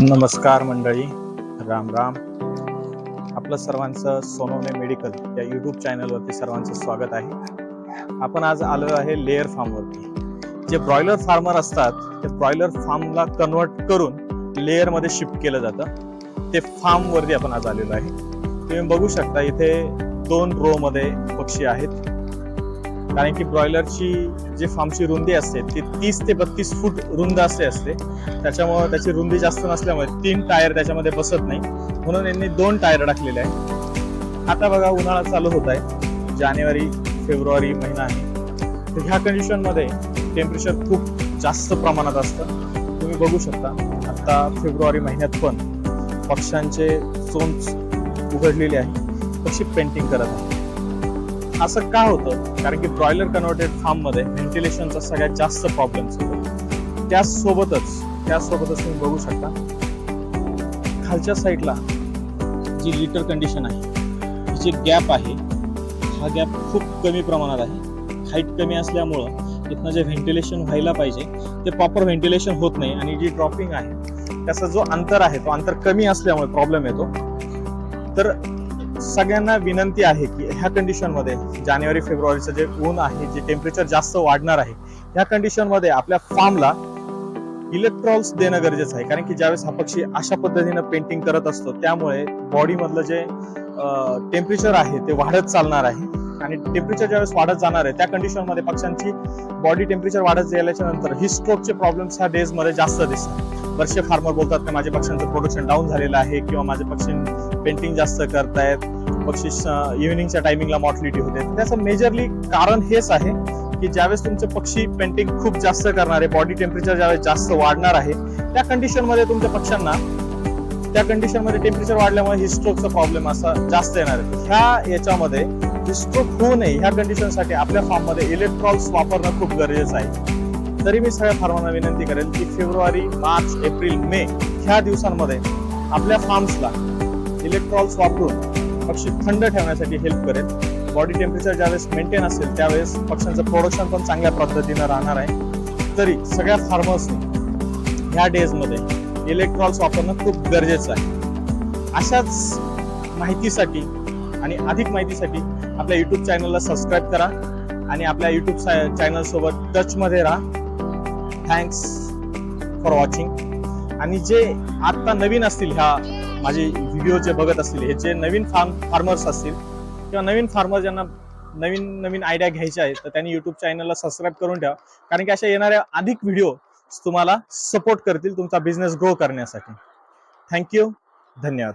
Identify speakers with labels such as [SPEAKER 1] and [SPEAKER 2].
[SPEAKER 1] नमस्कार मंडळी. राम राम. आपलं सर्वांचं सोनोने मेडिकल या यूट्यूब चॅनलवरती सर्वांचं स्वागत आहे. आपण आज आलो आहे लेअर फार्मवरती. जे ब्रॉयलर फार्मर असतात ते ब्रॉयलर फार्मला कन्वर्ट करून लेअरमध्ये शिफ्ट केलं जातं. ते फार्मवरती आपण आज आलेलो आहे. तुम्ही बघू शकता इथे दोन रो मध्ये पक्षी आहेत. कारण की ब्रॉयलरची जी फार्मची रुंदी असते ती तीस ते बत्तीस फूट रुंद असे असते. त्याच्यामुळं त्याची रुंदी जास्त नसल्यामुळे तीन टायर त्याच्यामध्ये बसत नाही. म्हणून यांनी दोन टायर टाकलेले आहे आता बघा उन्हाळा चालू होत आहे. जानेवारी फेब्रुवारी महिना आहे. तर ह्या कंडिशनमध्ये टेम्परेचर खूप जास्त प्रमाणात असतं. तुम्ही बघू शकता आत्ता फेब्रुवारी महिन्यात पण पक्ष्यांचे चोंच उघडलेले आहे पक्षी पेंटिंग करत आहे असं का होतं? कारण की ब्रॉयलर कन्वर्टेड फार्ममध्ये व्हेंटिलेशनचा सगळ्यात जास्त प्रॉब्लेम्स होतो. त्याचसोबतच त्यासोबतच तुम्ही बघू शकता खालच्या साईडला जी लिटर कंडिशन आहे ही जी गॅप आहे हा गॅप खूप कमी प्रमाणात आहे. हाईट कमी असल्यामुळं इथनं जे व्हेंटिलेशन व्हायला पाहिजे ते प्रॉपर व्हेंटिलेशन होत नाही. आणि जी ड्रॉपिंग आहे त्याचा जो अंतर आहे तो अंतर कमी असल्यामुळे प्रॉब्लेम येतो. तर सगळ्यांना विनंती आहे की ह्या कंडिशनमध्ये जानेवारी फेब्रुवारीचं जे ऊन आहे जे टेम्परेचर जास्त वाढणार आहे ह्या कंडिशनमध्ये आपल्या फार्मला इलेक्ट्रॉल्स देणं गरजेचं आहे. कारण की ज्यावेळेस हा पक्षी अशा पद्धतीनं पेंटिंग करत असतो त्यामुळे बॉडीमधलं जे टेम्परेचर आहे ते वाढत चालणार आहे. आणि टेम्परेचर ज्यावेळेस वाढत जाणार आहे त्या कंडिशनमध्ये पक्ष्यांची बॉडी टेम्परेचर वाढत गेल्याच्यानंतर ही स्ट्रोकचे प्रॉब्लेम्स ह्या डेजमध्ये जास्त दिसतात. बरेचसे फार्मर बोलतात की माझ्या पक्ष्यांचं प्रोडक्शन डाऊन झालेलं आहे किंवा माझे पक्षी पेंटिंग जास्त करतायत. पक्षी इव्हिनिंगच्या टायमिंगला मॉर्टलिटी होते. त्याचं मेजरली कारण हेच आहे की ज्यावेळेस तुमचे पक्षी पेंटिंग खूप जास्त करणार आहे बॉडी टेम्परेचर ज्यावेळेस जास्त वाढणार आहे त्या कंडिशनमध्ये तुमच्या पक्ष्यांना त्या कंडिशनमध्ये टेम्परेचर वाढल्यामुळे हिस्ट्रोकचा प्रॉब्लेम असा जास्त येणार आहे. ह्या याच्यामध्ये हिस्ट्रोक होऊ नये ह्या कंडिशनसाठी आपल्या फार्ममध्ये इलेक्ट्रॉल्स वापरणं खूप गरजेचं आहे. तरी मी सगळ्या फार्मांना विनंती करेल की फेब्रुवारी मार्च एप्रिल मे ह्या दिवसांमध्ये आपल्या फार्म्सला इलेक्ट्रॉल्स वापरून पक्षी थंड ठेवण्यासाठी हेल्प करेल. बॉडी टेम्परेचर ज्यावेळेस मेंटेन असेल त्यावेळेस पक्ष्यांचं प्रोडक्शन पण चांगल्या पद्धतीनं राहणार आहे. तरी सगळ्या फार्मर्सनी ह्या डेजमध्ये इलेक्ट्रॉल्स वापरणं खूप गरजेचं आहे. अशाच माहितीसाठी आणि अधिक माहितीसाठी आपल्या यूट्यूब चॅनलला सबस्क्राईब करा आणि आपल्या यूट्यूब चॅनलसोबत टचमध्ये राहा. थँक्स फॉर वॉचिंग आणि जे आत्ता नवीन असतील ह्या माझे व्हिडिओ जे बघत असतील हे जे नवीन फार्म फार्मर्स असतील किंवा नवीन फार्मर ज्यांना नवीन नवीन आयडिया घ्यायच्या आहेत तर त्यांनी युट्यूब चॅनलला सबस्क्राईब करून ठेवा. कारण की अशा येणाऱ्या अधिक व्हिडिओ तुम्हाला सपोर्ट करतील तुमचा बिझनेस ग्रो करण्यासाठी. थँक्यू धन्यवाद.